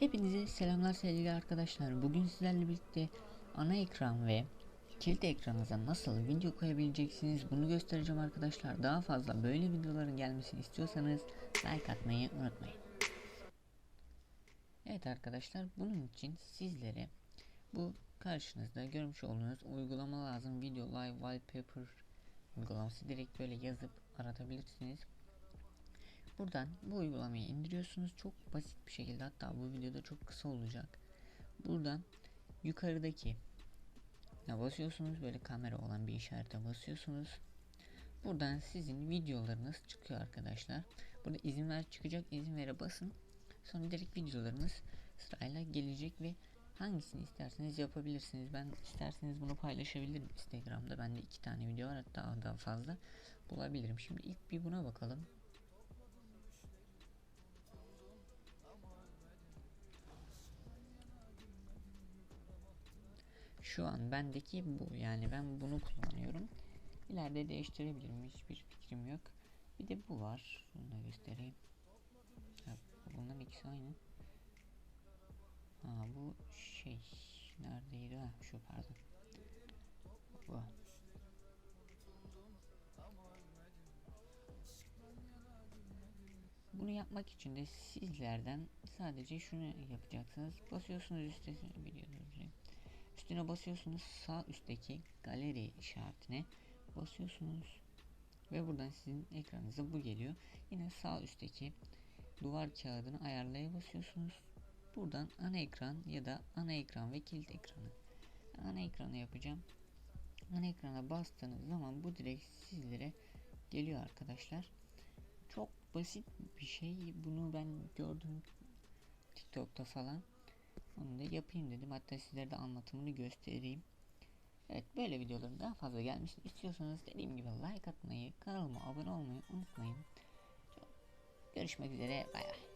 Hepinize selamlar sevgili arkadaşlar. Bugün sizlerle birlikte ana ekran ve kilit ekranınıza nasıl video koyabileceksiniz bunu göstereceğim arkadaşlar. Daha fazla böyle videoların gelmesini istiyorsanız like atmayı unutmayın. Evet arkadaşlar bunun için sizlere bu karşınızda görmüş olduğunuz uygulama lazım. Video Live Wallpaper uygulaması direkt böyle yazıp aratabilirsiniz. Buradan bu uygulamayı indiriyorsunuz. Çok basit bir şekilde hatta bu videoda çok kısa olacak. Buradan yukarıdaki ya basıyorsunuz böyle kamera olan bir işarete basıyorsunuz. Buradan sizin videolarınız çıkıyor arkadaşlar. Burada izin ver çıkacak izin vere basın. Sonra direkt videolarınız sırayla gelecek ve hangisini isterseniz yapabilirsiniz. Ben isterseniz bunu paylaşabilirim Instagram'da. Bende iki tane video var hatta daha fazla bulabilirim. Şimdi ilk bir buna bakalım. Şu an bendeki bu yani ben bunu kullanıyorum. İleride değiştirebilirim hiçbir fikrim yok. Bir de bu var. Şunu da göstereyim. Ha, bunların ikisi aynı. Ha bu şey neredeydi ha şu pardon. Bu. Bunu yapmak için de sizlerden sadece şunu yapacaksınız. Basıyorsunuz üstüne biliyorsunuz. Üstüne basıyorsunuz sağ üstteki galeri işaretine basıyorsunuz ve buradan sizin ekranınıza bu geliyor. Yine sağ üstteki duvar kağıdını ayarlaya basıyorsunuz. Buradan ana ekran ya da ana ekran ve kilit ekranı. Ana ekranı yapacağım. Ana ekrana bastığınız zaman bu direkt sizlere geliyor arkadaşlar. Çok basit bir şey. Bunu ben gördüm TikTok'ta falan. Onu da yapayım dedim. Hatta sizlere de anlatımını göstereyim. Evet böyle videoların daha fazla gelmesini istiyorsanız dediğim gibi like atmayı, kanalıma abone olmayı unutmayın. Görüşmek üzere. Bay bay.